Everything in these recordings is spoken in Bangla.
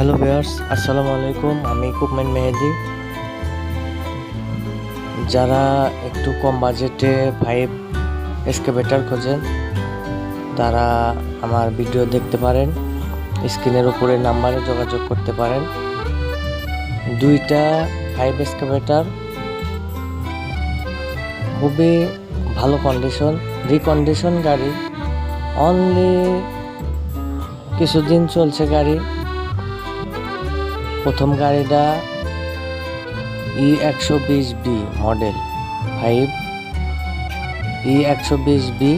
হ্যালো ভিউয়ার্স আসসালামু আলাইকুম আমি কুকমেন মেহেদি। যারা একটু কম বাজেটে ফাইভ এসকেভেটার খোঁজেন, তারা আমার ভিডিও দেখতে পারেন। স্ক্রিনের উপরে নাম্বারে যোগাযোগ করতে পারেন। দুইটা ফাইভ এসকেভেটার খুবই ভালো কন্ডিশন রিকন্ডিশন গাড়ি। অনলি কিছুদিন চলছে গাড়ি। প্রথম গাড়িটা ই একশো বিশ বি মডেল ফাইভ ই একশো বিশ বি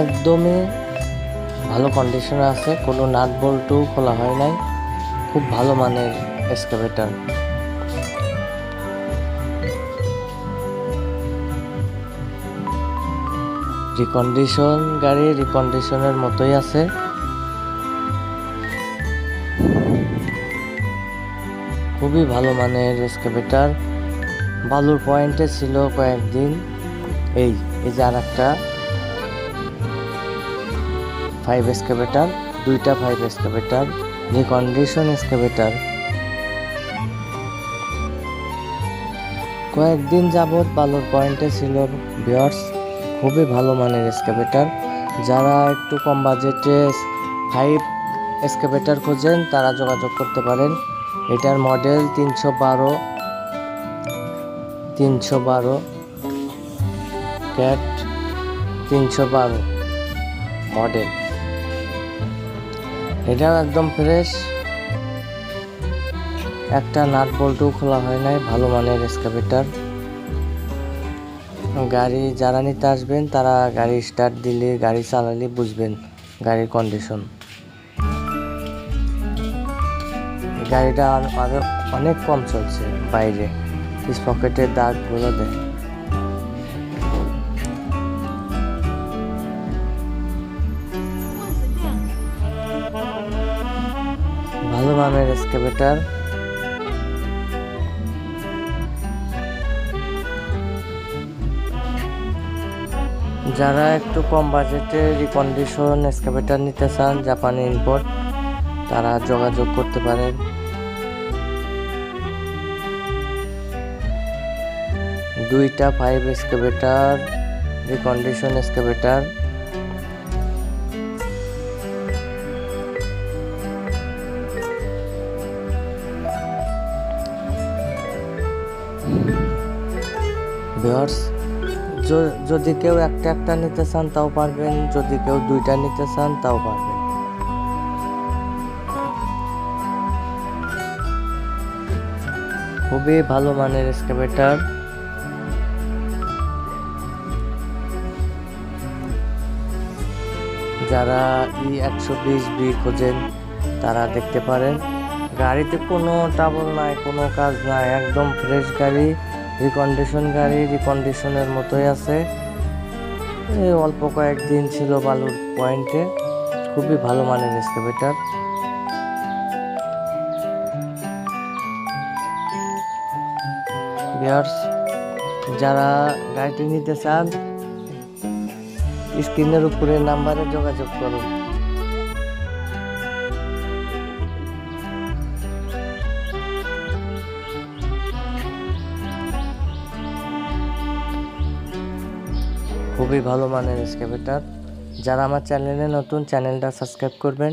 একদমই ভালো কন্ডিশনে আছে, কোনো নাট বল্টও খোলা হয় নাই, খুব ভালো মানের এক্সকাভেটার রিকন্ডিশন গাড়ি রিকন্ডিশনের মতোই আছে। খুবই ভালো মানের এক্সকাভেটার বালুর পয়েন্টে ছিল কয়েকদিন। এই এই যে আর একটা ফাইভ এক্সকাভেটার দুইটা ফাইভ এক্সকাভেটার রিকন্ডিশন এক্সকাভেটার কয়েকদিন যাবৎ বালুর পয়েন্টে ছিল বিয়ার্স খুবই ভালো মানের এক্সকাভেটার যারা একটু কম বাজেটে ফাইভ এক্সকাভেটার খোঁজেন, তারা যোগাযোগ করতে পারেন। এটার মডেল তিনশো বারো তিনশো বারো, ক্যাট তিনশো বারো মডেল। এটাও একদম ফ্রেশ। একটা নাট বল্টও খোলা হয় নাই, ভালো মানের এক্সকাভেটার। গাড়ি যারা নিতে আসবেন, তারা গাড়ি স্টার্ট দিলে, গাড়ি চালালে বুঝবেন গাড়ির কন্ডিশন গাড়িটা আর- আরও অনেক কম চলছে বাইরে। পিস পকেটের দাগগুলো দেয় ভালো মানের এক্সকাভেটার যারা একটু কম বাজেটে রিকন্ডিশন এক্সকাভেটার নিতে চান জাপানি ইম্পোর্ট তারা যোগাযোগ করতে পারেন। দুইটা ফাইভ এক্সকাভেটার রিকন্ডিশন এক্সকাভেটার যদি কেউ একটা একটা নিতে চান তাও পারবেন, যদি কেউ দুইটা নিতে চান তাও পারবেন। খুবই ভালো মানের এক্সকাভেটার যারা ই একশো বিশ বি খোঁজেন, তারা দেখতে পারেন। গাড়িতে কোনো ট্রাবল নাই, কোনো কাজ নাই, একদম ফ্রেশ গাড়ি রিকন্ডিশন গাড়ি রিকন্ডিশনের মতোই আছে। অল্প কয়েকদিন ছিল বালুর পয়েন্টে খুবই ভালো মানের এক্সকাভেটার বিয়ার্স যারা গাড়িটি নিতে চান স্ক্রিনের উপরে নাম্বারে যোগাযোগ করুন। খুবই ভালো মানের এক্সকাভেটার যারা আমার চ্যানেলে নতুন চ্যানেলটা সাবস্ক্রাইব করবেন।